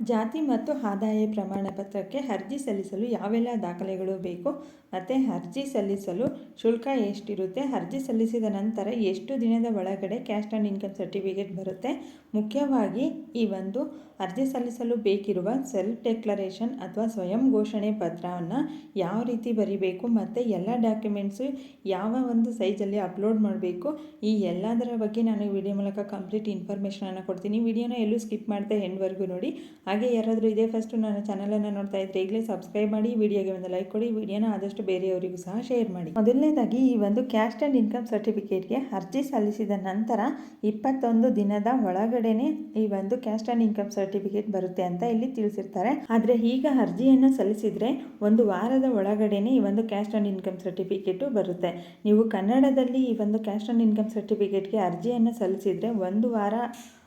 ಜಾತಿ ಮತ್ತು ಆದಾಯ ಪ್ರಮಾಣ ಪತ್ರಕ್ಕೆ ಅರ್ಜಿ ಸಲ್ಲಿಸಲು ಯಾವೆಲ್ಲ ದಾಖಲೆಗಳು ಬೇಕು ಮತ್ತು ಅರ್ಜಿ ಸಲ್ಲಿಸಲು ಶುಲ್ಕ ಎಷ್ಟಿರುತ್ತೆ? ಅರ್ಜಿ ಸಲ್ಲಿಸಿದ ನಂತರ ಎಷ್ಟು ದಿನದ ಒಳಗಡೆ ಕ್ಯಾಸ್ಟ್ ಆ್ಯಂಡ್ ಇನ್ಕಮ್ ಸರ್ಟಿಫಿಕೇಟ್ ಬರುತ್ತೆ? ಮುಖ್ಯವಾಗಿ ಈ ಒಂದು ಅರ್ಜಿ ಸಲ್ಲಿಸಲು ಬೇಕಿರುವ ಸೆಲ್ಫ್ ಡೆಕ್ಲರೇಷನ್ ಅಥವಾ ಸ್ವಯಂ ಘೋಷಣೆ ಪತ್ರವನ್ನು ಯಾವ ರೀತಿ ಬರಿಬೇಕು ಮತ್ತು ಎಲ್ಲ ಡಾಕ್ಯುಮೆಂಟ್ಸು ಯಾವ ಒಂದು ಸೈಜಲ್ಲಿ ಅಪ್ಲೋಡ್ ಮಾಡಬೇಕು? ಈ ಎಲ್ಲದರ ಬಗ್ಗೆ ನಾನು ವಿಡಿಯೋ ಮೂಲಕ ಕಂಪ್ಲೀಟ್ ಇನ್ಫಾರ್ಮೇಷನನ್ನು ಕೊಡ್ತೀನಿ. ವಿಡಿಯೋನ ಎಲ್ಲೂ ಸ್ಕಿಪ್ ಮಾಡ್ತಾ ಎಂಡ್ವರೆಗೂ ನೋಡಿ. ಹಾಗೆ ಯಾರಾದರೂ ಇದೇ ಫಸ್ಟು ನನ್ನ ಚಾನಲನ್ನು ನೋಡ್ತಾ ಇದ್ದರೆ ಈಗಲೇ ಸಬ್ಸ್ಕ್ರೈಬ್ ಮಾಡಿ ವಿಡಿಯೋಗೆ ಒಂದು ಲೈಕ್ ಕೊಡಿ ವಿಡಿಯೋನ ಆದಷ್ಟು ಬೇರೆಯವರಿಗೂ ಸಹ ಶೇರ್ ಮಾಡಿ. ಮೊದಲನೇದಾಗಿ ಈ ಒಂದು ಕ್ಯಾಸ್ಟ್ ಆ್ಯಂಡ್ ಇನ್ಕಮ್ ಸರ್ಟಿಫಿಕೇಟ್ಗೆ ಅರ್ಜಿ ಸಲ್ಲಿಸಿದ ನಂತರ ಇಪ್ಪತ್ತೊಂದು ದಿನದ ಒಳಗಡೆನೆ ಈ ಒಂದು ಕ್ಯಾಸ್ಟ್ ಆ್ಯಂಡ್ ಇನ್ಕಮ್ ಸರ್ಟಿಫಿಕೇಟ್ ಬರುತ್ತೆ ಅಂತ ಇಲ್ಲಿ ತಿಳಿಸಿರ್ತಾರೆ. ಆದರೆ ಈಗ ಅರ್ಜಿಯನ್ನು ಸಲ್ಲಿಸಿದರೆ ಒಂದು ವಾರದ ಒಳಗಡೆನೆ ಈ ಒಂದು ಕ್ಯಾಸ್ಟ್ ಆ್ಯಂಡ್ ಇನ್ಕಮ್ ಸರ್ಟಿಫಿಕೇಟು ಬರುತ್ತೆ. ನೀವು ಕನ್ನಡದಲ್ಲಿ ಈ ಒಂದು ಕ್ಯಾಸ್ಟ್ ಆ್ಯಂಡ್ ಇನ್ಕಮ್ ಸರ್ಟಿಫಿಕೇಟ್ಗೆ ಅರ್ಜಿಯನ್ನು ಸಲ್ಲಿಸಿದರೆ ಒಂದು ವಾರ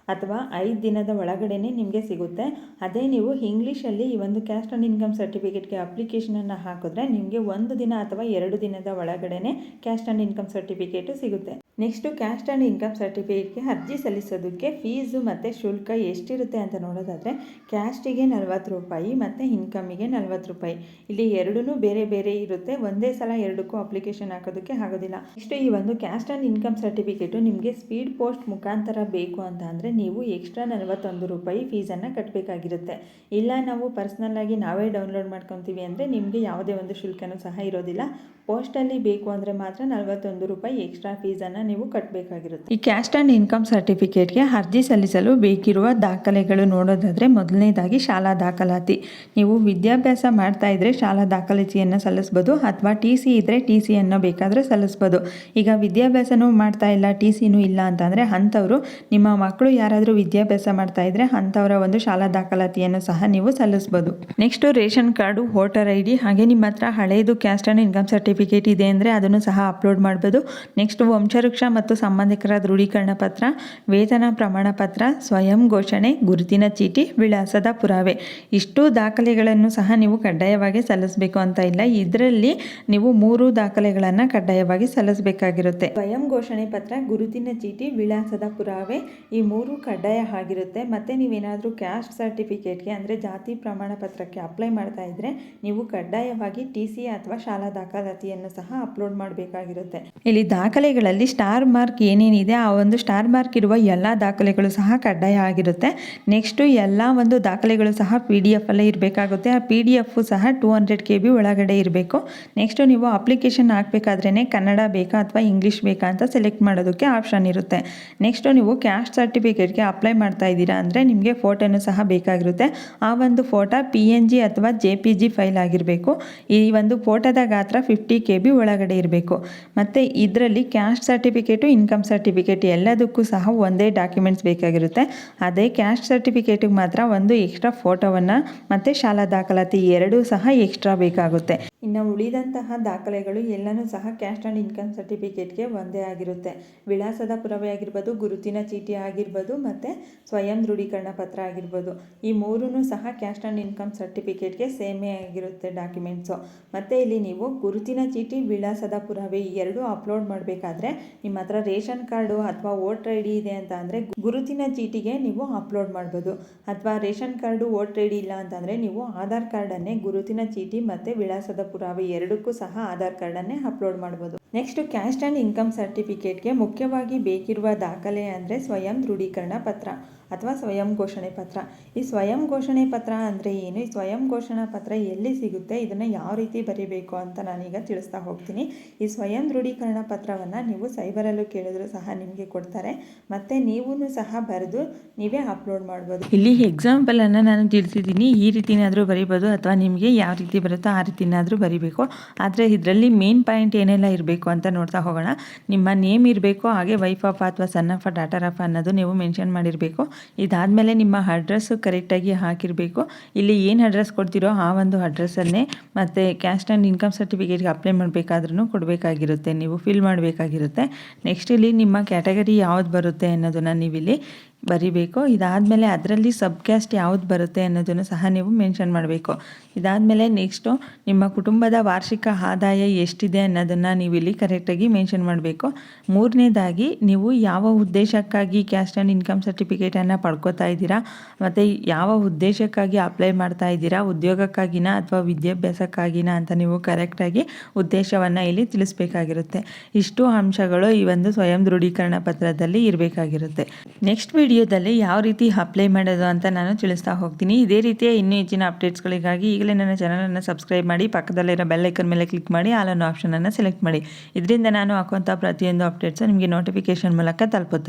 ಅಥವಾ ಐದು ದಿನದ ಒಳಗಡೆನೆ ನಿಮಗೆ ಸಿಗುತ್ತೆ. ಅದೇ ನೀವು ಇಂಗ್ಲೀಷಲ್ಲಿ ಈ ಒಂದು ಕ್ಯಾಸ್ಟ್ ಆ್ಯಂಡ್ ಇನ್ಕಮ್ ಸರ್ಟಿಫಿಕೇಟ್ಗೆ ಅಪ್ಲಿಕೇಶನನ್ನು ಹಾಕಿದ್ರೆ ನಿಮಗೆ ಒಂದು ದಿನ ಅಥವಾ ಎರಡು ದಿನದ ಒಳಗಡೆನೆ ಕ್ಯಾಸ್ಟ್ ಆ್ಯಂಡ್ ಇನ್ಕಮ್ ಸರ್ಟಿಫಿಕೇಟು ಸಿಗುತ್ತೆ. ನೆಕ್ಸ್ಟು ಕ್ಯಾಸ್ಟ್ ಆ್ಯಂಡ್ ಇನ್ಕಮ್ ಸರ್ಟಿಫಿಕೇಟ್ಗೆ ಅರ್ಜಿ ಸಲ್ಲಿಸೋದಕ್ಕೆ ಫೀಸು ಮತ್ತು ಶುಲ್ಕ ಎಷ್ಟಿರುತ್ತೆ ಅಂತ ನೋಡೋದಾದರೆ ಕ್ಯಾಸ್ಟಿಗೆ ನಲ್ವತ್ತು ರೂಪಾಯಿ ಮತ್ತು ಇನ್ಕಮಿಗೆ ನಲ್ವತ್ತು ರೂಪಾಯಿ. ಇಲ್ಲಿ ಎರಡೂ ಬೇರೆ ಬೇರೆ ಇರುತ್ತೆ. ಒಂದೇ ಸಲ ಎರಡಕ್ಕೂ ಅಪ್ಲಿಕೇಶನ್ ಹಾಕೋದಕ್ಕೆ ಆಗೋದಿಲ್ಲ. ನೆಕ್ಸ್ಟ್ ಈ ಒಂದು ಕ್ಯಾಸ್ಟ್ ಆ್ಯಂಡ್ ಇನ್ಕಮ್ ಸರ್ಟಿಫಿಕೇಟು ನಿಮಗೆ ಸ್ಪೀಡ್ ಪೋಸ್ಟ್ ಮುಖಾಂತರ ಬೇಕು ಅಂತ ಅಂದರೆ ನೀವು ಎಕ್ಸ್ಟ್ರಾ ನಲ್ವತ್ತೊಂದು ರೂಪಾಯಿ ಫೀಸನ್ನು ಕಟ್ಟಬೇಕಾಗಿರುತ್ತೆ ಇಲ್ಲ ನಾವು ಪರ್ಸ್ನಲ್ಲಾಗಿ ನಾವೇ ಡೌನ್ಲೋಡ್ ಮಾಡ್ಕೊತೀವಿ ಅಂದರೆ ನಿಮಗೆ ಯಾವುದೇ ಒಂದು ಶುಲ್ಕನೂ ಸಹ ಇರೋದಿಲ್ಲ. ಪೋಸ್ಟಲ್ಲಿ ಬೇಕು ಅಂದರೆ ಮಾತ್ರ ನಲವತ್ತೊಂದು ರೂಪಾಯಿ ಎಕ್ಸ್ಟ್ರಾ ಫೀಸನ್ನು ನೀವು ಕಟ್ಟಬೇಕಾಗಿರುತ್ತೆ ಈ ಕ್ಯಾಸ್ಟ್ ಆ್ಯಂಡ್ ಇನ್ಕಮ್ ಸರ್ಟಿಫಿಕೇಟ್ಗೆ ಅರ್ಜಿ ಸಲ್ಲಿಸಲು ಬೇಕಿರುವ ದಾಖಲೆಗಳು ನೋಡೋದಾದರೆ ಮೊದಲನೇದಾಗಿ ಶಾಲಾ ದಾಖಲಾತಿ. ನೀವು ವಿದ್ಯಾಭ್ಯಾಸ ಮಾಡ್ತಾ ಇದ್ದರೆ ಶಾಲಾ ದಾಖಲಾತಿಯನ್ನು ಸಲ್ಲಿಸ್ಬೋದು ಅಥವಾ ಟಿ ಸಿ ಇದ್ದರೆ ಟಿ ಸಿಯನ್ನು ಬೇಕಾದರೆ ಸಲ್ಲಿಸ್ಬೋದು. ಈಗ ವಿದ್ಯಾಭ್ಯಾಸನೂ ಮಾಡ್ತಾ ಇಲ್ಲ ಟಿ ಸಿನೂ ಇಲ್ಲ ಅಂತಂದರೆ ಅಂಥವರು, ನಿಮ್ಮ ಮಕ್ಕಳು ಯಾರಾದರೂ ವಿದ್ಯಾಭ್ಯಾಸ ಮಾಡ್ತಾ ಇದ್ದರೆ ಅಂಥವರ ಒಂದು ಶಾಲಾ ದಾಖಲಾತಿಯನ್ನು ಸಹ ನೀವು ಸಲ್ಲಿಸ್ಬೋದು. Next ration card, voter I D ಹಾಗೆ ನಿಮ್ಮ ಹತ್ರ ಹಳೆಯದು ಕ್ಯಾಸ್ಟ್ ಆ್ಯಂಡ್ ಇನ್ಕಮ್ ಸರ್ಟಿಫಿಕೇಟ್ ಇದೆ ಅಂದರೆ ಅದನ್ನು ಸಹ ಅಪ್ಲೋಡ್ ಮಾಡ್ಬೋದು. ನೆಕ್ಸ್ಟ್ ವಂಶವೃಕ್ಷ ಮತ್ತು ಸಂಬಂಧಿಕರ ದೃಢೀಕರಣ ಪತ್ರ, ವೇತನ ಪ್ರಮಾಣ ಪತ್ರ, ಸ್ವಯಂ ಘೋಷಣೆ, ಗುರುತಿನ ಚೀಟಿ, ವಿಳಾಸದ ಪುರಾವೆ. ಇಷ್ಟು ದಾಖಲೆಗಳನ್ನು ಸಹ ನೀವು ಕಡ್ಡಾಯವಾಗಿ ಸಲ್ಲಿಸಬೇಕು ಅಂತ ಇಲ್ಲ. ಇದರಲ್ಲಿ ನೀವು ಮೂರು ದಾಖಲೆಗಳನ್ನು ಕಡ್ಡಾಯವಾಗಿ ಸಲ್ಲಿಸಬೇಕಾಗಿರುತ್ತೆ. ಸ್ವಯಂ ಘೋಷಣೆ ಪತ್ರ, ಗುರುತಿನ ಚೀಟಿ, ವಿಳಾಸದ ಪುರಾವೆ ಈ ಮೂರು ಕಡ್ಡಾಯ ಆಗಿರುತ್ತೆ. ಮತ್ತು ನೀವೇನಾದರೂ ಕ್ಯಾಸ್ಟ್ ಸರ್ಟಿಫಿಕೇಟ್ಗೆ ಅಂದರೆ ಜಾತಿ ಪ್ರಮಾಣ ಪತ್ರಕ್ಕೆ ಅಪ್ಲೈ ಮಾಡ್ತಾ ಇದ್ರೆ ನೀವು ಕಡ್ಡಾಯವಾಗಿ ಟಿ ಸಿ ಅಥವಾ ಶಾಲಾ ದಾಖಲಾತಿಯನ್ನು ಸಹ ಅಪ್ಲೋಡ್ ಮಾಡಬೇಕಾಗಿರುತ್ತೆ. ಇಲ್ಲಿ ದಾಖಲೆಗಳಲ್ಲಿ ಸ್ಟಾರ್ ಮಾರ್ಕ್ ಏನೇನಿದೆ, ಆ ಒಂದು ಸ್ಟಾರ್ ಮಾರ್ಕ್ ಇರುವ ಎಲ್ಲ ದಾಖಲೆಗಳು ಸಹ ಕಡ್ಡಾಯ ಆಗಿರುತ್ತೆ. ನೆಕ್ಸ್ಟು ಎಲ್ಲ ಒಂದು ದಾಖಲೆಗಳು ಸಹ ಪಿ ಡಿ ಎಫಲ್ಲೇ ಇರಬೇಕಾಗುತ್ತೆ. ಆ ಪಿ ಡಿ ಎಫು ಸಹ ಟೂ ಹಂಡ್ರೆಡ್ ಕೆ ಬಿ ಒಳಗಡೆ ಇರಬೇಕು. ನೆಕ್ಸ್ಟು ನೀವು ಅಪ್ಲಿಕೇಶನ್ ಹಾಕಬೇಕಾದ್ರೇ ಕನ್ನಡ ಬೇಕಾ ಅಥವಾ ಇಂಗ್ಲೀಷ್ ಬೇಕಾ ಅಂತ ಸೆಲೆಕ್ಟ್ ಮಾಡೋದಕ್ಕೆ ಆಪ್ಷನ್ ಇರುತ್ತೆ. ನೆಕ್ಸ್ಟು ನೀವು ಕ್ಯಾಸ್ಟ್ ಸರ್ಟಿಫಿಕೇಟ್ಗೆ ಅಪ್ಲೈ ಮಾಡ್ತಾ ಇದ್ದೀರಾ ಅಂದರೆ ನಿಮಗೆ ಫೋಟೋನು ಸಹ ಬೇಕಾಗಿರುತ್ತೆ. ಆ ಒಂದು ಫೋಟೋ ಪಿ ಎನ್ ಜಿ ಅಥವಾ ಜೆ ಪಿ ಜಿ ಫೈಲ್ ಆಗಿರಬೇಕು. ಈ ಒಂದು ಫೋಟೋದ ಗಾತ್ರ ಫಿಫ್ಟಿ ಕೆ ಬಿ ಒಳಗಡೆ ಇರಬೇಕು. ಮತ್ತು ಇದರಲ್ಲಿ ಕ್ಯಾಸ್ಟ್ ಸರ್ಟಿಫಿಕೇಟು ಇನ್ಕಮ್ ಸರ್ಟಿಫಿಕೇಟ್ ಎಲ್ಲದಕ್ಕೂ ಸಹ ಒಂದೇ ಡಾಕ್ಯುಮೆಂಟ್ಸ್ ಬೇಕಾಗಿರುತ್ತೆ. ಅದೇ ಕ್ಯಾಸ್ಟ್ ಸರ್ಟಿಫಿಕೇಟಿಗೆ ಮಾತ್ರ ಒಂದು ಎಕ್ಸ್ಟ್ರಾ ಫೋಟೋವನ್ನು ಮತ್ತು ಶಾಲಾ ದಾಖಲಾತಿ ಎರಡೂ ಸಹ ಎಕ್ಸ್ಟ್ರಾ ಬೇಕಾಗುತ್ತೆ. ಇನ್ನು ಉಳಿದಂತಹ ದಾಖಲೆಗಳು ಎಲ್ಲನೂ ಸಹ ಕ್ಯಾಸ್ಟ್ ಆ್ಯಂಡ್ ಇನ್ಕಮ್ ಸರ್ಟಿಫಿಕೇಟ್ಗೆ ಒಂದೇ ಆಗಿರುತ್ತೆ. ವಿಳಾಸದ ಪುರಾವೆ ಆಗಿರ್ಬೋದು, ಗುರುತಿನ ಚೀಟಿ ಆಗಿರ್ಬೋದು ಮತ್ತು ಸ್ವಯಂ ದೃಢೀಕರಣ ಪತ್ರ ಆಗಿರ್ಬೋದು. ಈ ಮೂರೂ ಸಹ ಕ್ಯಾಸ್ಟ್ ಆ್ಯಂಡ್ ಇನ್ಕಮ್ ಸರ್ಟಿಫಿಕೇಟ್ಗೆ ಸೇಮೇ ಆಗಿರುತ್ತೆ ಡಾಕ್ಯುಮೆಂಟ್ಸು. ಮತ್ತು ಇಲ್ಲಿ ನೀವು ಗುರುತಿನ ಚೀಟಿ, ವಿಳಾಸದ ಪುರಾವೆ ಈ ಎರಡೂ ಅಪ್ಲೋಡ್ ಮಾಡಬೇಕಾದ್ರೆ ನಿಮ್ಮ ಹತ್ರ ರೇಷನ್ ಕಾರ್ಡು ಅಥವಾ ವೋಟರ್ ಐ ಡಿ ಇದೆ ಅಂತ ಅಂದರೆ ಗುರುತಿನ ಚೀಟಿಗೆ ನೀವು ಅಪ್ಲೋಡ್ ಮಾಡ್ಬೋದು. ಅಥವಾ ರೇಷನ್ ಕಾರ್ಡು, ವೋಟರ್ ಐ ಇಲ್ಲ ಅಂತಂದರೆ ನೀವು ಆಧಾರ್ ಕಾರ್ಡನ್ನೇ ಗುರುತಿನ ಚೀಟಿ ಮತ್ತು ವಿಳಾಸದ ಪುರಾವೆ ಎರಡಕ್ಕೂ ಸಹ ಆಧಾರ್ ಕಾರ್ಡನ್ನೇ ಅಪ್ಲೋಡ್ ಮಾಡ್ಬೋದು. ನೆಕ್ಸ್ಟ್ ಕ್ಯಾಸ್ಟ್ ಆ್ಯಂಡ್ ಇನ್ಕಮ್ ಸರ್ಟಿಫಿಕೇಟ್ಗೆ ಮುಖ್ಯವಾಗಿ ಬೇಕಿರುವ ದಾಖಲೆ ಅಂದರೆ ಸ್ವಯಂ ದೃಢೀಕರಣ ಪತ್ರ ಅಥವಾ ಸ್ವಯಂ ಘೋಷಣೆ ಪತ್ರ. ಈ ಸ್ವಯಂ ಘೋಷಣೆ ಪತ್ರ ಅಂದರೆ ಏನು? ಈ ಸ್ವಯಂ ಘೋಷಣಾ ಪತ್ರ ಎಲ್ಲಿ ಸಿಗುತ್ತೆ? ಇದನ್ನು ಯಾವ ರೀತಿ ಬರೀಬೇಕು ಅಂತ ನಾನೀಗ ತಿಳಿಸ್ತಾ ಹೋಗ್ತೀನಿ. ಈ ಸ್ವಯಂ ದೃಢೀಕರಣ ಪತ್ರವನ್ನು ನೀವು ಸೈಬರಲ್ಲೂ ಕೇಳಿದ್ರು ಸಹ ನಿಮಗೆ ಕೊಡ್ತಾರೆ. ಮತ್ತು ನೀವು ಸಹ ಬರೆದು ನೀವೇ ಅಪ್ಲೋಡ್ ಮಾಡ್ಬೋದು. ಇಲ್ಲಿ ಎಕ್ಸಾಂಪಲನ್ನು ನಾನು ತಿಳಿಸಿದ್ದೀನಿ. ಈ ರೀತಿನಾದರೂ ಬರೀಬೋದು ಅಥವಾ ನಿಮಗೆ ಯಾವ ರೀತಿ ಬರುತ್ತೋ ಆ ರೀತಿನಾದರೂ ಬರೀಬೇಕು. ಆದರೆ ಇದರಲ್ಲಿ ಮೇನ್ ಪಾಯಿಂಟ್ ಏನೆಲ್ಲ ಇರಬೇಕು? ಅಂತ ನೋಡ್ತಾ ಹೋಗೋಣ. ನಿಮ್ಮ ನೇಮ್ ಇರಬೇಕು, ಹಾಗೆ ವೈಫ್ ಆಫ್ ಅಥವಾ ಸನ್ ಆಫ್ ಡಾಟರ್ ಆಫ್ ಅನ್ನೋದು ನೀವು ಮೆನ್ಷನ್ ಮಾಡಿರಬೇಕು. ಇದಾದಮೇಲೆ ನಿಮ್ಮ ಅಡ್ರೆಸ್ಸು ಕರೆಕ್ಟಾಗಿ ಹಾಕಿರಬೇಕು. ಇಲ್ಲಿ ಏನು ಅಡ್ರೆಸ್ ಕೊಡ್ತೀರೋ ಆ ಒಂದು ಅಡ್ರೆಸ್ಸನ್ನೇ ಮತ್ತು ಕ್ಯಾಶ್ ಆ್ಯಂಡ್ ಇನ್ಕಮ್ ಸರ್ಟಿಫಿಕೇಟ್ಗೆ ಅಪ್ಲೈ ಮಾಡಬೇಕಾದ್ರೂ ಕೊಡಬೇಕಾಗಿರುತ್ತೆ. ನೀವು ಫಿಲ್ ಮಾಡಬೇಕಾಗಿರುತ್ತೆ. ನೆಕ್ಸ್ಟ್ ಇಲ್ಲಿ ನಿಮ್ಮ ಕ್ಯಾಟಗರಿ ಯಾವ್ದು ಬರುತ್ತೆ ಅನ್ನೋದನ್ನು ನೀವಿಲ್ಲಿ ಬರಿಬೇಕು? ಇದಾದಮೇಲೆ ಅದರಲ್ಲಿ ಸಬ್ ಕ್ಯಾಸ್ಟ್ ಯಾವ್ದು ಬರುತ್ತೆ ಅನ್ನೋದನ್ನು ಸಹ ನೀವು ಮೆನ್ಷನ್ ಮಾಡಬೇಕು. ಇದಾದಮೇಲೆ ನೆಕ್ಸ್ಟು, ನಿಮ್ಮ ಕುಟುಂಬದ ವಾರ್ಷಿಕ ಆದಾಯ ಎಷ್ಟಿದೆ ಅನ್ನೋದನ್ನು ನೀವು ಇಲ್ಲಿ ಕರೆಕ್ಟಾಗಿ ಮೆನ್ಷನ್ ಮಾಡಬೇಕು. ಮೂರನೇದಾಗಿ, ನೀವು ಯಾವ ಉದ್ದೇಶಕ್ಕಾಗಿ ಕ್ಯಾಸ್ಟ್ ಆ್ಯಂಡ್ ಇನ್ಕಮ್ ಸರ್ಟಿಫಿಕೇಟನ್ನು ಪಡ್ಕೋತಾ ಇದ್ದೀರಾ? ಮತ್ತು ಯಾವ ಉದ್ದೇಶಕ್ಕಾಗಿ ಅಪ್ಲೈ ಮಾಡ್ತಾ ಇದ್ದೀರಾ? ಉದ್ಯೋಗಕ್ಕಾಗಿನ ಅಥವಾ ವಿದ್ಯಾಭ್ಯಾಸಕ್ಕಾಗಿನ ಅಂತ ನೀವು ಕರೆಕ್ಟಾಗಿ ಉದ್ದೇಶವನ್ನು ಇಲ್ಲಿ ತಿಳಿಸ್ಬೇಕಾಗಿರುತ್ತೆ. ಇಷ್ಟು ಅಂಶಗಳು ಈ ಒಂದು ಸ್ವಯಂ ದೃಢೀಕರಣ ಪತ್ರದಲ್ಲಿ ಇರಬೇಕಾಗಿರುತ್ತೆ. ನೆಕ್ಸ್ಟ್ ವಿಡಿಯೋದಲ್ಲಿ ಯಾವ ರೀತಿ ಅಪ್ಲೈ ಮಾಡೋದು ಅಂತ ನಾನು ತಿಳಿಸ್ತಾ ಹೋಗ್ತೀನಿ. ಇದೇ ರೀತಿಯ ಇನ್ನೂ ಹೆಚ್ಚಿನ ಅಪ್ಡೇಟ್ಸ್ಗಳಿಗಾಗಿ ಈಗಲೇ ನನ್ನ ಚಾನಲನ್ನು ಸಬ್ಸ್ಕ್ರೈಬ್ ಮಾಡಿ, ಪಕ್ಕದಲ್ಲಿರೋ ಬೆಲ್ಲೈಕನ್ ಮೇಲೆ ಕ್ಲಿಕ್ ಮಾಡಿ, ಆಲ್ ಅನ್ನೋ ಆಪ್ಷನನ್ನು ಸೆಲೆಕ್ಟ್ ಮಾಡಿ. ಇದರಿಂದ ನಾನು ಹಾಕುವಂಥ ಪ್ರತಿಯೊಂದು ಅಪ್ಡೇಟ್ಸು ನಿಮಗೆ ನೋಟಿಫಿಕೇಷನ್ ಮೂಲಕ ತಲುಪುತ್ತೆ.